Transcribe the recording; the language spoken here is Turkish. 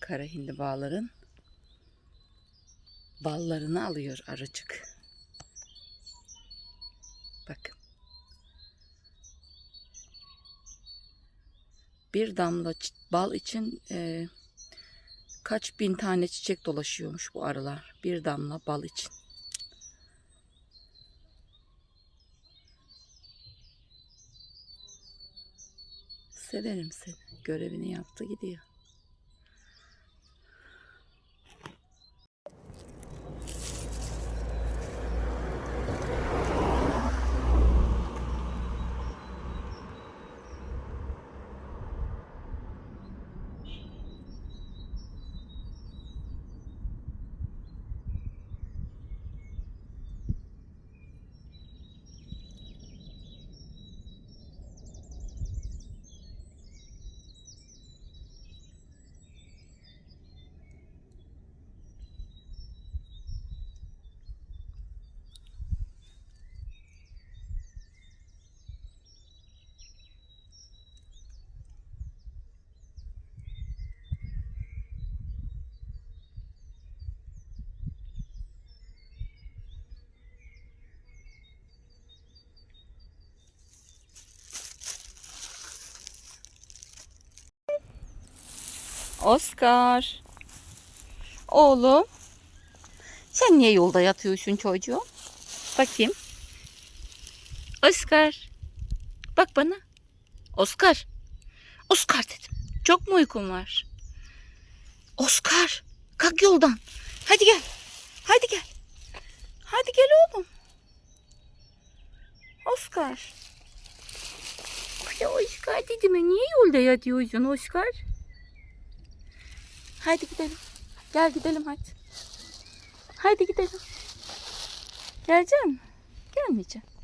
Kara hindibaların ballarını alıyor arıcık. Bakın. Bir damla bal için e, kaç bin tane çiçek dolaşıyormuş bu arılar. Bir damla bal için. Severim seni. Görevini yaptı gidiyor. Oscar. Oğlum. Sen niye yolda yatıyorsun çocuğum? Bakayım. Oscar. Bak bana. Oscar. Oscar dedim. Çok mu uykun var? Oscar. Kalk yoldan. Hadi gel. Hadi gel. Hadi gel oğlum. Oscar. Oscar dedim niye yolda yatıyorsun Oscar? Hadi gidelim. Gel gidelim hadi. Hadi gidelim. Geleceksin mi? Gelmeyeceksin.